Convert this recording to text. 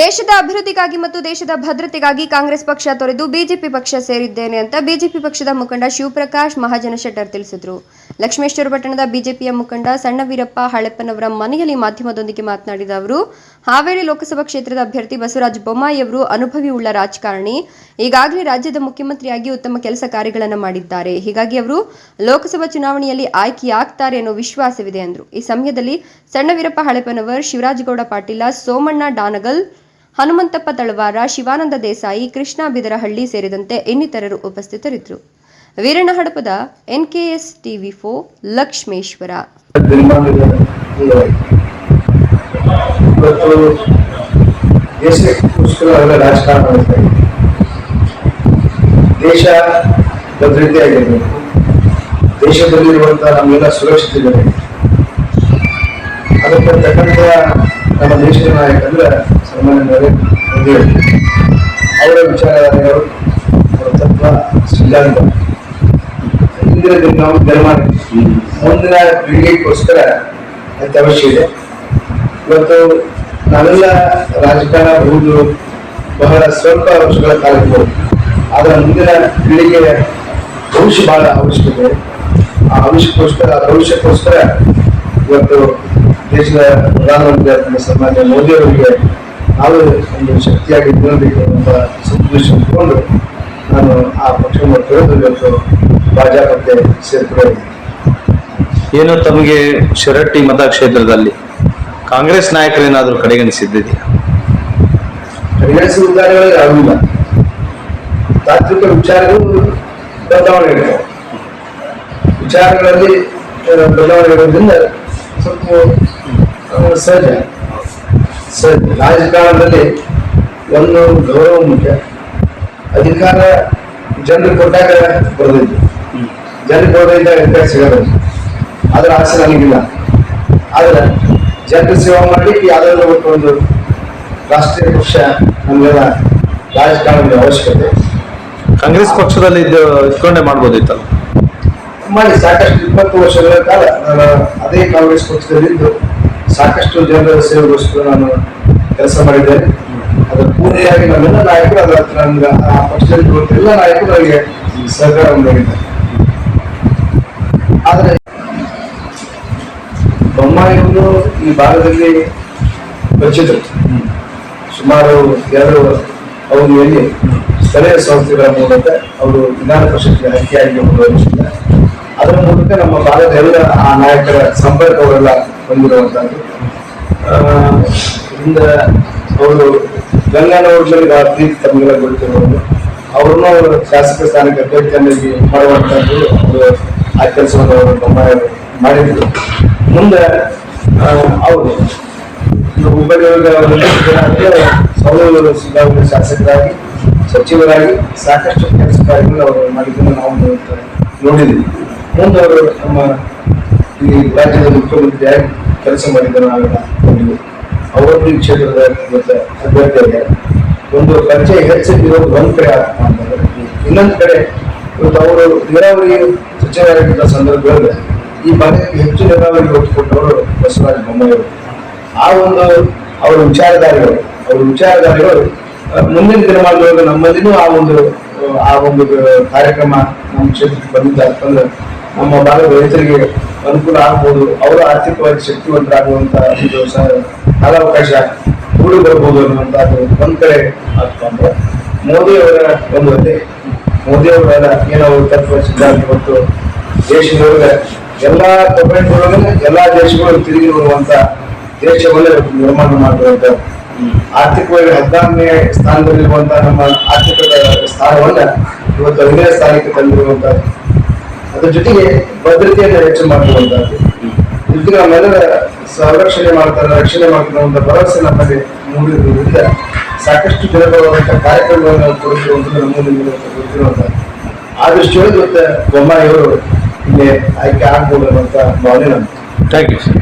ದೇಶದ ಅಭಿವೃದ್ಧಿಗಾಗಿ ಮತ್ತು ದೇಶದ ಭದ್ರತೆಗಾಗಿ ಕಾಂಗ್ರೆಸ್ ಪಕ್ಷ ತೊರೆದು ಬಿಜೆಪಿ ಪಕ್ಷ ಸೇರಿದ್ದೇನೆ ಅಂತ ಬಿಜೆಪಿ ಪಕ್ಷದ ಮುಖಂಡ ಶಿವಪ್ರಕಾಶ್ ಮಹಾಜನ ಶೆಟ್ಟರ್ ತಿಳಿಸಿದರು. ಲಕ್ಷ್ಮೇಶ್ವರ ಪಟ್ಟಣದ ಬಿಜೆಪಿಯ ಮುಖಂಡ ಸಣ್ಣ ವೀರಪ್ಪ ಹಳೆಪ್ಪನವರ ಮನೆಯಲ್ಲಿ ಮಾಧ್ಯಮದೊಂದಿಗೆ ಮಾತನಾಡಿದ ಅವರು, ಹಾವೇರಿ ಲೋಕಸಭಾ ಕ್ಷೇತ್ರದ ಅಭ್ಯರ್ಥಿ ಬಸವರಾಜ ಬೊಮ್ಮಾಯಿ ಅವರು ಅನುಭವಿ ಉಳ್ಳ ರಾಜಕಾರಣಿ. ಈಗಾಗಲೇ ರಾಜ್ಯದ ಮುಖ್ಯಮಂತ್ರಿಯಾಗಿ ಉತ್ತಮ ಕೆಲಸ ಕಾರ್ಯಗಳನ್ನು ಮಾಡಿದ್ದಾರೆ. ಹೀಗಾಗಿ ಅವರು ಲೋಕಸಭಾ ಚುನಾವಣೆಯಲ್ಲಿ ಆಯ್ಕೆಯಾಗ್ತಾರೆ ಅನ್ನೋ ವಿಶ್ವಾಸವಿದೆ ಎಂದರು ಈ ಸಮಯದಲ್ಲಿ ಸಣ್ಣ ವೀರಪ್ಪ ಹಳೆಪ್ಪನವರ್ ಶಿವರಾಜಗೌಡ ಪಾಟೀಲ, ಸೋಮಣ್ಣ ಡಾನಗಲ್ ಹನುಮಂತಪ್ಪ ತಳವಾರ ಶಿವಾನಂದ ದೇಸಾಯಿ, ಕೃಷ್ಣ ಬಿದರಹಳ್ಳಿ ಸೇರಿದಂತೆ ಇನ್ನಿತರರು ಉಪಸ್ಥಿತರಿದ್ದರು. ವೀರಣ್ಣ ಹಡಪದ ಎನ್ಕೆಎಸ್ ಟಿವಿ ಫೋ ಲಕ್ಷ್ಮೇಶ್ವರ. ದೇಶ ಭದ್ರತೆಯಾಗಿರಬೇಕು. ದೇಶದಲ್ಲಿರುವಂತಹ ನಮ್ಮೆಲ್ಲ ಸುರಕ್ಷತೆ ಅದಕ್ಕೆ ತಕ್ಕಂತೆ ನಮ್ಮ ದೇಶದ ನಾಯಕ ಮೋದಿ ಅವರು. ವಿಚಾರಧಾರೆಗಳು ಅವರ ತತ್ವ ಸಿದ್ಧಾಂತ ಇಂದಿನ ದಿನ ನಾವು ನಿರ್ಮಾಣ ಮುಂದಿನ ಪೀಳಿಗೆಗೋಸ್ಕರ ಅತ್ಯವಶ್ಯ ಇದೆ ಇವತ್ತು ನಾವೆಲ್ಲ ರಾಜಕಾರಣ ಬಹುದು ಬಹಳ ಸ್ವಲ್ಪ ವರ್ಷಗಳ ಕಾಲ ಇರ್ಬೋದು ಆದರೆ ಮುಂದಿನ ಪೀಳಿಗೆಯ ಭವಿಷ್ಯ ಬಹಳ ಅವಶ್ಯಕತೆ. ಆ ಭವಿಷ್ಯಕ್ಕೋಸ್ಕರ ಆ ಭವಿಷ್ಯಕ್ಕೋಸ್ಕರ ಇವತ್ತು ದೇಶದ ಪ್ರಧಾನಮಂತ್ರಿ ಸನ್ಮಾನ್ಯ ಮೋದಿ ಅವರಿಗೆ ನಾವು ಒಂದು ಶಕ್ತಿಯಾಗಿ ನಿಲ್ಲಬೇಕು ಎಂಬ ಸಂತೋಷ ಇಟ್ಕೊಂಡು ನಾನು ಆ ಪಕ್ಷವನ್ನು ತೊರೆದು ಇವತ್ತು ಭಾಜಪಕ್ಕೆ ಸೇರ್ಪಡೆ ಏನು ತಮಗೆ ಶಿರಟ್ಟಿ ಮತಕ್ಷೇತ್ರದಲ್ಲಿ ಕಾಂಗ್ರೆಸ್ ನಾಯಕರೇನಾದರೂ ಕಡೆಗಣಿಸಿದ್ದೀರಾ? ಪರಿಗಣಿಸುವ ಉದಾಹರಣೆಗಳು ತಾತ್ವಿಕ ವಿಚಾರಗಳು ಬದಲಾವಣೆ ಇರ್ತವೆ ವಿಚಾರಗಳಲ್ಲಿ ಬದಲಾವಣೆ ಇರೋದ್ರಿಂದ ಸ್ವಲ್ಪ ಸಹಜ. ಸಹಜ ರಾಜಕಾರಣದಲ್ಲಿ ಒಂದು ಗೌರವ ಮುಖ್ಯ. ಅಧಿಕಾರ ಜನರು ಕೊಟ್ಟಾಗ ಬರೋದಿಲ್ಲ. ಜನರು ಕೊಡೋದ್ರಿಂದ ಅಧಿಕಾರ ಸಿಗೋದು ಅದರ ಆಸೆ ನನಗಿಲ್ಲ. ಆದರೆ ಜನರ ಸೇವಾ ಮಾಡಲಿಕ್ಕೆ ಯಾವ್ದಾದ್ರು ಒಟ್ಟು ಒಂದು ರಾಷ್ಟ್ರೀಯ ಪಕ್ಷ ನಮಗೆಲ್ಲ ರಾಜಕಾರಣದ ಅವಶ್ಯಕತೆ. ಕಾಂಗ್ರೆಸ್ ಪಕ್ಷದಲ್ಲಿ ಇದ್ದು ಇಟ್ಕೊಂಡೆ ಮಾಡ್ಬೋದಿತ್ತಲ್ಲ? ಮಾಡಿ ಸಾಕಷ್ಟು ಇಪ್ಪತ್ತು ವರ್ಷಗಳ ಕಾಲ ನಾನು ಅದೇ ಕಾಂಗ್ರೆಸ್ ಪಕ್ಷದಲ್ಲಿದ್ದು. ಸಾಕಷ್ಟು ಜನರ ಸೇವೆಗೋಸ್ಕರ ನಾನು ಕೆಲಸ ಮಾಡಿದ್ದೇನೆ. ಅದರ ಪೂರ್ತಿಯಾಗಿ ನಮ್ಮೆಲ್ಲ ನಾಯಕರು ಅದರ ಹತ್ರ ನಮ್ಗೆ ಆ ಪಕ್ಷದಲ್ಲಿ ಎಲ್ಲ ನಾಯಕರು ನನಗೆ ಸಹಕಾರ ನೀಡಿದ್ದಾರೆ ಆದರೆ ಬೊಮ್ಮಾಯಿಗಳು ಈ ಭಾಗದಲ್ಲಿ ಪರಿಚಿತರು. ಸುಮಾರು ಎರಡು ಅವಧಿಯಲ್ಲಿ ಸ್ಥಳೀಯ ಸಂಸ್ಥೆಗಳ ಮೂಲಕ ಅವರು ವಿಧಾನ ಪರಿಷತ್ಗೆ ಆಯ್ಕೆಯಾಗಿ ಮುಂದುವರಿಸಿದ್ದಾರೆ ಅದರ ಮೂಲಕ ನಮ್ಮ ಭಾಗದ ಎಲ್ಲ ಆ ನಾಯಕರ ಸಂಪರ್ಕ ಆ, ಇದರಿಂದ ಅವರು ಗಂಗಾನವ್ರ ಮೇಲೆ ಪ್ರೀತಿ ತಮಗೆಲ್ಲ ಗೊತ್ತಿರುವುದು ಅವ್ರನ್ನೂ ಅವರು ಶಾಸಕ ಸ್ಥಾನಕ್ಕೆ ಅಭ್ಯರ್ಥಿಯನ್ನಾಗಿ ಮಾಡುವಂತಹದ್ದು ಅವರು ಆ ಕೆಲಸವನ್ನು ಅವರು ಮಾಡಿದ್ರು. ಮುಂದೆ ಅವರು ಹುಬ್ಬಳ್ಳಿಯೊಳಗೆ ಸಿದ್ಧಾವಣೆ ಶಾಸಕರಾಗಿ ಸಚಿವರಾಗಿ ಸಾಕಷ್ಟು ಕೆಲಸ ಕಾರ್ಯಗಳು ಅವರು ಮಾಡಿದ್ದನ್ನು ನಾವು ನೋಡಿದ್ದೀವಿ. ಮುಂದೆ ಅವರು ನಮ್ಮ ಈ ರಾಜ್ಯದ ಮುಖ್ಯಮಂತ್ರಿಯಾಗಿ ಕೆಲಸ ನಾವೆಲ್ಲ ನೋಡಿದ್ವಿ ಅವರದ್ದು ಈ ಕ್ಷೇತ್ರದ ಅಭ್ಯರ್ಥಿಯಾಗಿ ಒಂದು ಖರ್ಚೆ ಹೆಚ್ಚಿರೋದು ಒಂದು ಕಡೆ ಇನ್ನೊಂದು ಕಡೆ ಇವತ್ತು ಅವರು ನೀರಾವರಿ ಸಚಿವರಾಗಿದ್ದ ಸಂದರ್ಭದಲ್ಲಿ ಈ ಭಾಗಕ್ಕೆ ಹೆಚ್ಚು ನೀರಾವರಿ ಒತ್ತು ಕೊಟ್ಟವರು ಬಸವರಾಜ ಬೊಮ್ಮಾಯಿಯವರು ಆ ಒಂದು ಅವರ ವಿಚಾರಧಾರೆಗಳು ಅವರ ವಿಚಾರಧಾರೆಗಳು ಮುಂದಿನ ದಿನಮಾನದೊಳಗೆ ನಮ್ಮಲ್ಲಿನೂ ಆ ಒಂದು ಆ, ಆ ಒಂದು ಕಾರ್ಯಕ್ರಮ ನಮ್ಮ ಕ್ಷೇತ್ರಕ್ಕೆ ಬಂದಿದ್ದ ಅಂತಂದ್ರೆ ನಮ್ಮ ಭಾಗದ ರೈತರಿಗೆ ಅನುಕೂಲ ಆಗ್ಬೋದು, ಅವರು ಆರ್ಥಿಕವಾಗಿ ಶಕ್ತಿವಂತರಾಗುವಂತ ಒಂದು ಕಾಲಾವಕಾಶ ಕೂಡಿ ಬರ್ಬೋದು ಅನ್ನುವಂಥದ್ದು ಒಂದ್ ಕಡೆ ಆಗ್ತಂದ್ರೆ ಮೋದಿ ಅವರ ಒಂದು ಅದೇ ಮೋದಿ ಅವರ ಏನೋ ತತ್ವ ಸಿದ್ಧಾಂತ ಮತ್ತು ದೇಶದೊಳಗೆ ಎಲ್ಲಾ ಒಳಗೆ ಎಲ್ಲಾ ದೇಶಗಳು ತಿರುಗಿ ಬರುವಂತ ದೇಶವನ್ನೇ ನಿರ್ಮಾಣ ಮಾಡುವಂತ ಆರ್ಥಿಕವಾಗಿ ಹದಿನಾರನೇ ಸ್ಥಾನದಲ್ಲಿರುವಂತಹ ನಮ್ಮ ಆರ್ಥಿಕ ಸ್ಥಾನವನ್ನ ಇವತ್ತು ಐದನೇ ಸ್ಥಾನಕ್ಕೆ ತಂದಿರುವಂತ ಅದ್ರ ಜೊತೆಗೆ ಭದ್ರತೆಯನ್ನು ಹೆಚ್ಚು ಮಾಡಿರುವಂತಹದ್ದು ಇದು ನಮ್ಮೆಲ್ಲರ ಸಂರಕ್ಷಣೆ ಮಾಡ್ತಾರೆ, ರಕ್ಷಣೆ ಮಾಡ್ತಾರೆ ಅಂತ ಭರವಸೆ ನಮ್ಮಲ್ಲಿ ಮೂಡಿರುವುದರಿಂದ ಸಾಕಷ್ಟು ಜನಪರವಾದಂತಹ ಕಾರ್ಯಕ್ರಮಗಳನ್ನು ನಾವು ತೋರಿಸಿರುವಂಥದ್ದು ನಮ್ಮಲ್ಲಿ ಗೊತ್ತಿರುವಂತಹದ್ದು. ಆ ದೃಷ್ಟಿಯೊಳಗೆ ಇವತ್ತು ಬೊಮ್ಮಾಯಿಯವರು ಇಲ್ಲಿ ಆಯ್ಕೆ ಆಗ್ಬೋದು ಅನ್ನುವಂಥ ಭಾವನೆ ನಮ್ದು. Thank you sir